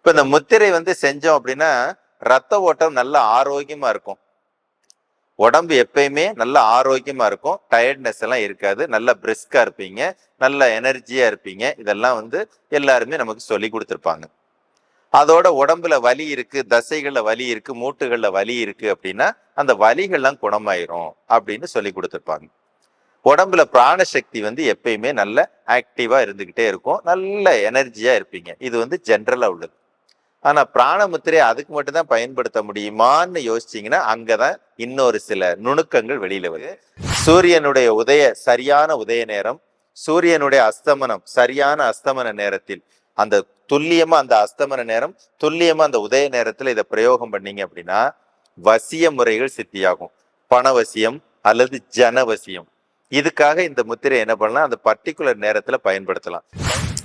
இப்ப இந்த முத்திரை வந்து செஞ்சோம் அப்படின்னா ரத்த ஓட்டம் நல்ல ஆரோக்கியமா இருக்கும். உடம்பு எப்பயுமே நல்ல ஆரோக்கியமா இருக்கும். டயர்ட்னஸ் எல்லாம் இருக்காது. நல்ல பிரிஸ்கா இருப்பீங்க. நல்ல எனர்ஜியா இருப்பீங்க. இதெல்லாம் வந்து எல்லாருமே நமக்கு சொல்லி கொடுத்துருப்பாங்க. அதோட உடம்புல வலி இருக்கு தசைகள்ல வலி இருக்கு மூட்டுகள்ல வலி இருக்கு அப்படின்னா அந்த வலிகள்லாம் குணமாயிரும் அப்படின்னு சொல்லி கொடுத்துருப்பாங்க. உடம்புல பிராணசக்தி வந்து எப்பயுமே நல்ல ஆக்டிவா இருந்துகிட்டே இருக்கும். நல்ல எனர்ஜியா இருப்பீங்க. இது வந்து ஜென்ரலா உள்ளது. ஆனா பிராணமுத்திரையை அதுக்கு மட்டும்தான் பயன்படுத்த முடியுமான்னு யோசிச்சீங்கன்னா அங்கதான் இன்னொரு சில நுணுக்கங்கள் வெளியில வருது. சூரியனுடைய உதய சரியான உதய நேரம் சூரியனுடைய அஸ்தமனம் சரியான அஸ்தமன நேரத்தில் அந்த துல்லியமா அந்த அஸ்தமன நேரம் துல்லியமா அந்த உதய நேரத்துல இதை பிரயோகம் பண்ணீங்க அப்படின்னா வசிய முறைகள் சித்தியாகும். பணவசியம் அல்லது ஜனவசியம். இதுக்காக இந்த முத்திரை என்ன பண்ணலாம்? அந்த பர்டிகுலர் நேரத்துல பயன்படுத்தலாம்.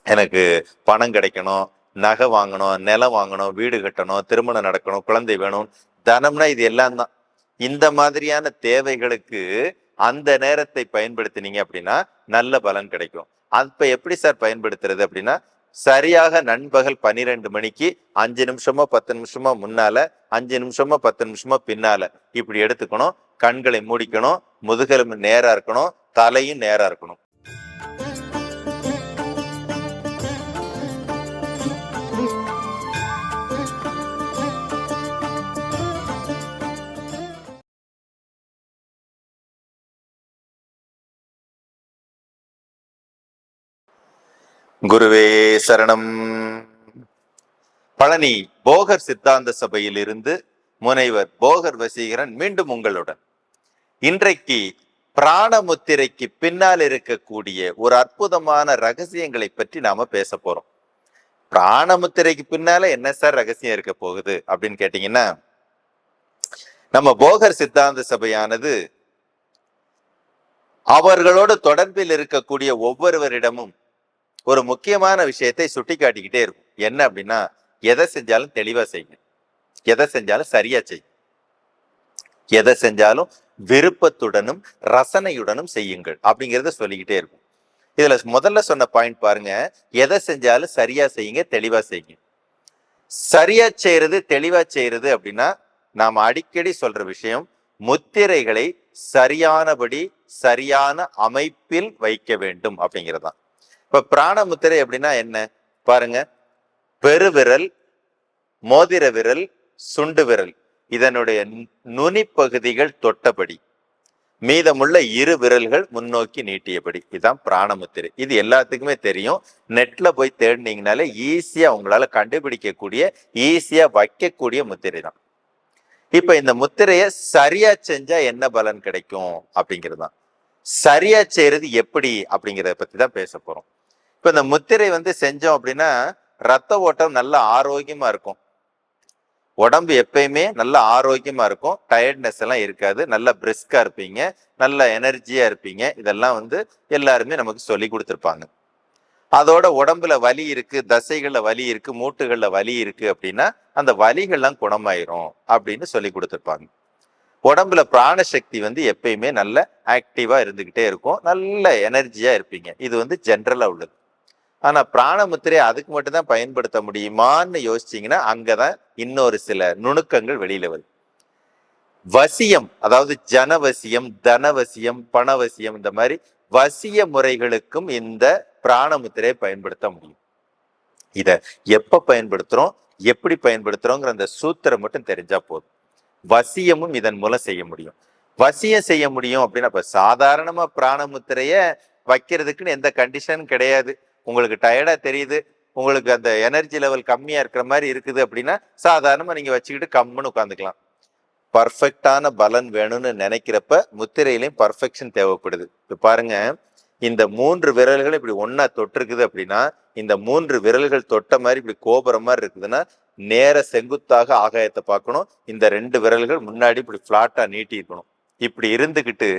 எனக்கு பணம் கிடைக்கணும் நகை வாங்கணும் நிலம் வாங்கணும் வீடு கட்டணும் திருமணம் நடக்கணும் குழந்தை வேணும் தனம்னா இது எல்லாம் தான். இந்த மாதிரியான தேவைகளுக்கு அந்த நேரத்தை பயன்படுத்தினீங்க அப்படின்னா நல்ல பலன் கிடைக்கும். அப்ப எப்படி சார் பயன்படுத்துறது அப்படின்னா சரியாக நண்பகல் பன்னிரெண்டு மணிக்கு அஞ்சு நிமிஷமோ பத்து நிமிஷமோ முன்னால அஞ்சு நிமிஷமோ பத்து நிமிஷமோ பின்னால இப்படி எடுத்துக்கணும். கண்களை மூடிக்கணும் முதுகெலும்பு நேரா இருக்கணும் தலையும் நேரா இருக்கணும். குருவே சரணம். பழனி போகர் சித்தாந்த சபையில் இருந்து முனைவர் போகர் வசீகரன் மீண்டும் உங்களுடன். இன்றைக்கு பிராணமுத்திரைக்கு பின்னால் இருக்கக்கூடிய ஒரு அற்புதமான ரகசியங்களை பற்றி நாம பேச போறோம். பிராணமுத்திரைக்கு பின்னால என்ன சார் ரகசியம் இருக்க போகுது அப்படின்னு கேட்டீங்கன்னா நம்ம போகர் சித்தாந்த சபையானது அவர்களோடு தொடர்பில் இருக்கக்கூடிய ஒவ்வொருவரிடமும் ஒரு முக்கியமான விஷயத்தை சுட்டி காட்டிக்கிட்டே இருக்கும். என்ன அப்படின்னா எதை செஞ்சாலும் தெளிவாக செய்யுங்க. எதை செஞ்சாலும் சரியா செய்யுங்க. எதை செஞ்சாலும் விருப்பத்துடனும் ரசனையுடனும் செய்யுங்கள் அப்படிங்கிறத சொல்லிக்கிட்டே இருக்கும். இதுல முதல்ல சொன்ன பாயிண்ட் பாருங்க. எதை செஞ்சாலும் சரியா செய்யுங்க தெளிவா செய்யுங்க. சரியா செய்யறது தெளிவா செய்யறது அப்படின்னா நாம் அடிக்கடி சொல்ற விஷயம் முத்திரைகளை சரியானபடி சரியான அமைப்பில் வைக்க வேண்டும் அப்படிங்கிறதான் இப்ப பிராண முத்திரை அப்படின்னா என்ன? பாருங்க. பெருவிரல் மோதிர விரல் சுண்டு விரல். இதனுடைய நுனிப்பகுதிகள் தொட்டபடி. மீதமுள்ள இரு விரல்கள் முன்னோக்கி நீட்டியபடி. இதுதான் பிராணமுத்திரை இது எல்லாத்துக்குமே தெரியும். நெட்ல போய் தேடினீங்கனாலே ஈஸியா உங்களால கண்டுபிடிக்கக்கூடிய ஈஸியா வைக்கக்கூடிய முத்திரை தான். இப்ப இந்த முத்திரையை சரியா செஞ்சா என்ன பலன் கிடைக்கும்? அப்படிங்கிறது தான். சரியா செய்யறது எப்படி? அப்படிங்கிறத பத்தி தான் பேச போறோம். இப்ப இந்த முத்திரை வந்து செஞ்சோம் அப்படின்னா ரத்த ஓட்டம் நல்ல ஆரோக்கியமா இருக்கும். உடம்பு எப்பயுமே நல்ல ஆரோக்கியமா இருக்கும். டயர்ட்னஸ் எல்லாம் இருக்காது. நல்ல பிரிஸ்கா இருப்பீங்க. நல்ல எனர்ஜியா இருப்பீங்க. இதெல்லாம் வந்து எல்லாருமே நமக்கு சொல்லி கொடுத்துருப்பாங்க. அதோட உடம்புல வலி இருக்கு தசைகள்ல வலி இருக்கு மூட்டுகள்ல வலி இருக்கு அப்படின்னா அந்த வலிகள்லாம் குணமாயிரும் அப்படின்னு சொல்லி கொடுத்துருப்பாங்க. உடம்புல பிராணசக்தி வந்து எப்பயுமே நல்ல ஆக்டிவா இருந்துகிட்டே இருக்கும். நல்ல எனர்ஜியா இருப்பீங்க. இது வந்து ஜென்ரலா உள்ளது. ஆனா பிராணமுத்திரை அதுக்கு மட்டும்தான் பயன்படுத்த முடியுமான்னு யோசிச்சீங்கன்னா அங்கதான் இன்னொரு சில நுணுக்கங்கள் வெளியில வருது. வசியம் அதாவது ஜனவசியம் தனவசியம் பணவசியம் இந்த மாதிரி வசிய முறைகளுக்கும் இந்த பிராணமுத்திரையை பயன்படுத்த முடியும். இத எப்ப பயன்படுத்துறோம் எப்படி பயன்படுத்துறோங்கிற அந்த சூத்திரம் மட்டும் தெரிஞ்சா போதும். வசியமும் இதன் மூலம் செய்ய முடியும். வசியம் செய்ய முடியும் அப்படின்னா இப்ப சாதாரணமா பிராணமுத்திரைய வைக்கிறதுக்குன்னு எந்த கண்டிஷனும் கிடையாது. உங்களுக்கு டயர்டாக தெரியுது உங்களுக்கு அந்த எனர்ஜி லெவல் கம்மியாக இருக்கிற மாதிரி இருக்குது அப்படின்னா சாதாரணமாக நீங்கள் வச்சுக்கிட்டு கம்முன்னு உட்காந்துக்கலாம். பர்ஃபெக்டான பலன் வேணும்னு நினைக்கிறப்ப முத்திரையிலையும் பர்ஃபெக்ஷன் தேவைப்படுது. இப்போ பாருங்க இந்த மூன்று விரல்கள் இப்படி ஒன்றா தொட்டிருக்குது அப்படின்னா இந்த மூன்று விரல்கள் தொட்ட மாதிரி இப்படி கோபுரம் மாதிரி இருக்குதுன்னா நேர செங்குத்தாக ஆகாயத்தை பார்க்கணும். இந்த ரெண்டு விரல்கள் முன்னாடி இப்படி ஃப்ளாட்டாக நீட்டி இருக்கணும் இப்படி இருந்துக்கிட்டு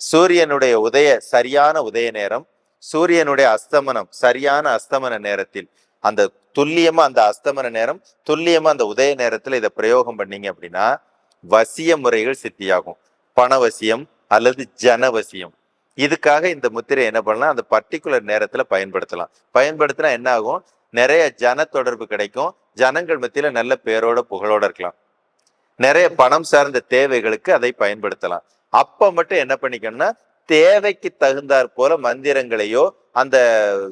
சூரியனுடைய உதய சரியான உதய நேரம் சூரியனுடைய அஸ்தமனம் சரியான அஸ்தமன நேரத்தில் அந்த துல்லியமா அந்த அஸ்தமன நேரம் துல்லியமா அந்த உதய நேரத்துல இதை பிரயோகம் பண்ணீங்க அப்படின்னா வசிய முறைகள் சித்தியாகும். பணவசியம் அல்லது ஜனவசியம். இதுக்காக இந்த முத்திரை என்ன பண்ணலாம்? அந்த பர்டிகுலர் நேரத்துல பயன்படுத்தலாம். பயன்படுத்தினா என்ன ஆகும் நிறைய ஜன தொடர்பு கிடைக்கும். ஜனங்கள் மத்தியில நல்ல பேரோட புகழோட இருக்கலாம். நிறைய பணம் சார்ந்த தேவைகளுக்கு அதை பயன்படுத்தலாம். அப்ப மட்டும் என்ன பண்ணிக்கணும்னா தேவைக்கு தகுந்தாற் போல மந்திரங்களையோ அந்த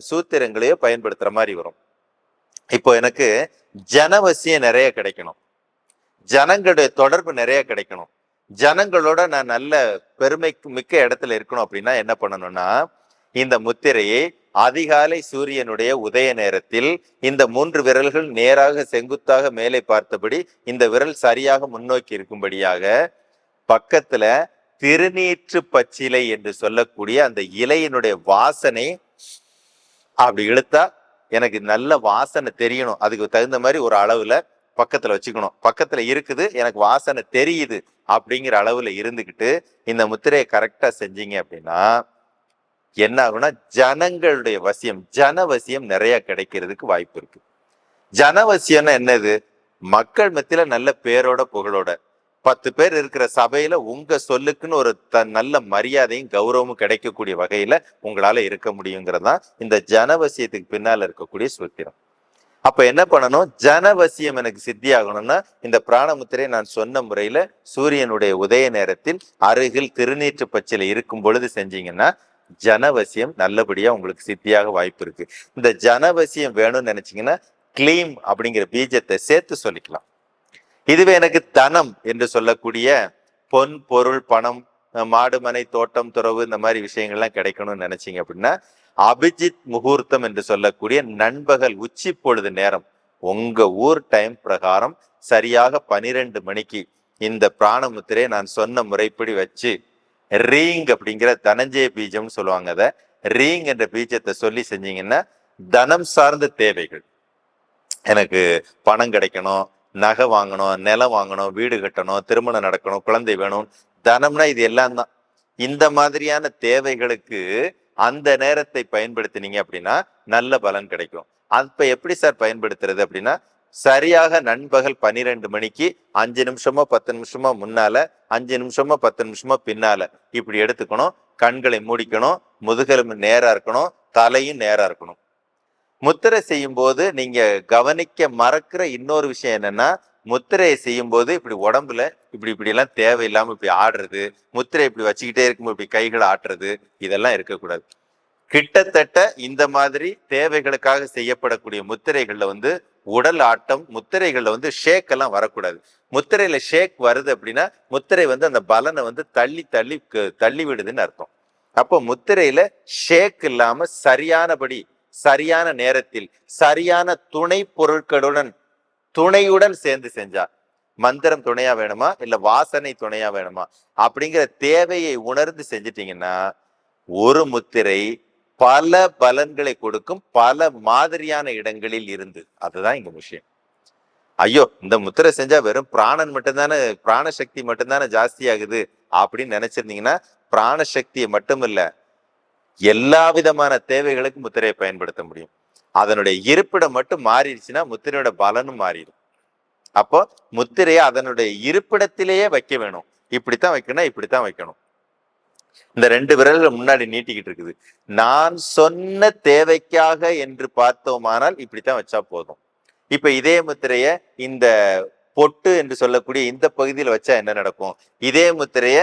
சூத்திரங்களையோ பயன்படுத்துற மாதிரி வரும். இப்போ எனக்கு ஜனவசியம் நிறைய கிடைக்கணும். ஜனங்களுடைய தொடர்பு நிறைய கிடைக்கணும். ஜனங்களோட நான் நல்ல பெருமை மிக்க இடத்துல இருக்கணும் அப்படின்னா என்ன பண்ணணும்னா இந்த முத்திரையை அதிகாலை சூரியனுடைய உதய நேரத்தில் இந்த மூன்று விரல்கள் நேராக செங்குத்தாக மேலே பார்த்தபடி இந்த விரல் சரியாக முன்னோக்கி இருக்கும்படியாக பக்கத்துல திருநீற்று பச்சிலை என்று சொல்லக்கூடிய அந்த இலையினுடைய வாசனை அப்படி இழுத்தா எனக்கு நல்ல வாசனை தெரியணும். அதுக்கு தகுந்த மாதிரி ஒரு அளவுல பக்கத்துல வச்சுக்கணும். பக்கத்துல இருக்குது எனக்கு வாசனை தெரியுது அப்படிங்கிற அளவுல இருந்துக்கிட்டு இந்த முத்திரையை கரெக்டா செஞ்சீங்க அப்படின்னா என்ன ஆகும்னா ஜனங்களுடைய வசியம் ஜனவசியம் நிறைய கிடைக்கிறதுக்கு வாய்ப்பு இருக்கு. ஜனவசியம்னா என்னது? மக்கள் மத்தியில நல்ல பேரோட புகழோட. பத்து பேர் இருக்கிற சபையில உங்க சொல்லுக்குன்னு ஒரு த நல்ல மரியாதையும் கௌரவமும் கிடைக்கக்கூடிய வகையில உங்களால இருக்க முடியுங்கிறது தான் இந்த ஜனவசியத்துக்கு பின்னால இருக்கக்கூடிய சூத்திரம். அப்ப என்ன பண்ணணும்? ஜனவசியம் எனக்கு சித்தி ஆகணும்னா இந்த பிராணமுத்திரை நான் சொன்ன முறையில சூரியனுடைய உதய நேரத்தில் அருகில் திருநீற்று பச்சில இருக்கும் பொழுது செஞ்சீங்கன்னா ஜனவசியம் நல்லபடியா உங்களுக்கு சித்தியாக வாய்ப்பு இருக்கு. இந்த ஜனவசியம் வேணும்னு நினைச்சீங்கன்னா கிளீம் அப்படிங்கிற பீஜத்தை சேர்த்து சொல்லிக்கலாம். இதுவே எனக்கு தனம் என்று சொல்லக்கூடிய பொன் பொருள் பணம் மாடு மனை தோட்டம் துறவு இந்த மாதிரி விஷயங்கள்லாம் கிடைக்கணும்னு நினைச்சீங்க அப்படின்னா அபிஜித் முகூர்த்தம் என்று சொல்லக்கூடிய நண்பகல் உச்சி பொழுது நேரம் உங்க ஊர் டைம் பிரகாரம் சரியாக பனிரெண்டு மணிக்கு இந்த பிராணமுத்திரையை நான் சொன்ன முறைப்படி வச்சு ரீங் அப்படிங்கிற தனஞ்சய பீஜம்னு சொல்லுவாங்க அதை ரீங் என்ற பீஜத்தை சொல்லி செஞ்சீங்கன்னா தனம் சார்ந்த தேவைகள். எனக்கு பணம் கிடைக்கணும் நகை வாங்கணும் நிலம் வாங்கணும் வீடு கட்டணும் திருமணம் நடக்கணும் குழந்தை வேணும். தனம்னா இது எல்லாம் தான். இந்த மாதிரியான தேவைகளுக்கு அந்த நேரத்தை பயன்படுத்தினீங்க அப்படின்னா நல்ல பலன் கிடைக்கும். அப்ப எப்படி சார் பயன்படுத்துறது அப்படின்னா சரியாக நண்பகல் பன்னிரெண்டு மணிக்கு அஞ்சு நிமிஷமோ பத்து நிமிஷமோ முன்னால அஞ்சு நிமிஷமோ பத்து நிமிஷமோ பின்னால இப்படி எடுத்துக்கணும். கண்களை மூடிக்கணும் முதுகெலும்பு நேரா இருக்கணும் தலையும் நேரா இருக்கணும். முத்திரை செய்யும் போது நீங்க கவனிக்க மறக்கிற இன்னொரு விஷயம் என்னன்னா முத்திரையை செய்யும் போது இப்படி உடம்புல இப்படி இப்படி எல்லாம் தேவையில்லாம இப்படி ஆடுறது முத்திரை இப்படி வச்சுக்கிட்டே இருக்கும்போது இப்படி கைகளை ஆட்டுறது இதெல்லாம் இருக்கக்கூடாது. கிட்டத்தட்ட இந்த மாதிரி தேவைகளுக்காக செய்யப்படக்கூடிய முத்திரைகள்ல வந்து உடல் ஆட்டம் முத்திரைகள்ல வந்து ஷேக் எல்லாம் வரக்கூடாது. முத்திரையில ஷேக் வருது அப்படின்னா முத்திரை வந்து அந்த பலனை வந்து தள்ளி தள்ளி க- தள்ளி விடுதுன்னு அர்த்தம். அப்போ முத்திரையில ஷேக் இல்லாம சரியானபடி சரியான நேரத்தில் சரியான துணை பொருட்களுடன் துணையுடன் சேர்ந்து செஞ்சா மந்திரம் துணையா வேணுமா? இல்ல வாசனை துணையா வேணுமா? அப்படிங்கிற தேவையை உணர்ந்து செஞ்சிட்டீங்கன்னா ஒரு முத்திரை பல பலன்களை கொடுக்கும் பல மாதிரியான இடங்களில் இருந்து அதுதான் இங்க விஷயம். ஐயோ இந்த முத்திரை செஞ்சா வெறும் பிராணன் மட்டும்தானே பிராணசக்தி மட்டும்தானே ஜாஸ்தி ஆகுது அப்படின்னு நினைச்சிருந்தீங்கன்னா பிராணசக்தியை மட்டும் இல்லை எல்லா விதமான தேவைகளுக்கும் முத்திரையை பயன்படுத்த முடியும். அதனுடைய இருப்பிடம் மட்டும் மாறிடுச்சுன்னா முத்திரையோட பலனும் மாறிடும். அப்போ முத்திரையை அதனுடைய இருப்பிடத்திலேயே வைக்க வேணும். இப்படித்தான் வைக்கணும் இப்படித்தான் வைக்கணும். இந்த ரெண்டு விரல்கள் முன்னாடி நீட்டிக்கிட்டு இருக்குது. நான் சொன்ன தேவைக்காக என்று பார்த்தோமானால் இப்படித்தான் வச்சா போதும். இப்ப இதே முத்திரைய இந்த பொட்டு என்று சொல்லக்கூடிய இந்த பகுதியில் வச்சா என்ன நடக்கும்? இதே முத்திரைய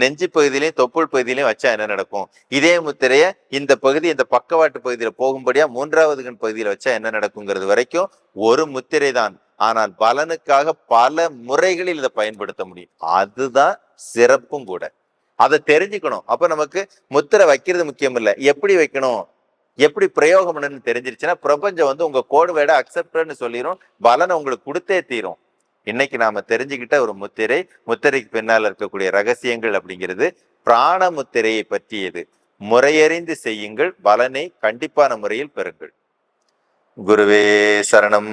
நெஞ்சு பகுதியிலையும் தொப்புள் பகுதியிலையும் வச்சா என்ன நடக்கும்? இதே முத்திரைய இந்த பகுதி இந்த பக்கவாட்டு பகுதியில போகும்படியா மூன்றாவது கண் பகுதியில வச்சா என்ன நடக்குங்கிறது வரைக்கும் ஒரு முத்திரை தான் ஆனால் பலனுக்காக பல முறைகளில் இதை பயன்படுத்த முடியும். அதுதான் சிறப்பும் கூட. அதை தெரிஞ்சுக்கணும். அப்ப நமக்கு முத்திரை வைக்கிறது முக்கியம் இல்லை எப்படி வைக்கணும்? எப்படி பிரயோகம் பண்ணணும்னு தெரிஞ்சிருச்சுன்னா பிரபஞ்சம் வந்து உங்க கோடு வேட அக்செப்ட்னு சொல்லிடும் பலனை உங்களுக்கு கொடுத்தே தீரும். இன்னைக்கு நாம தெரிஞ்சுக்கிட்ட ஒரு முத்திரை முத்திரைக்கு பின்னால் இருக்கக்கூடிய ரகசியங்கள் அப்படிங்கிறது பிராண முத்திரையை பற்றியது. முறையறிந்து செய்யுங்கள் பலனை கண்டிப்பான முறையில் பெறுங்கள். குருவே சரணம்.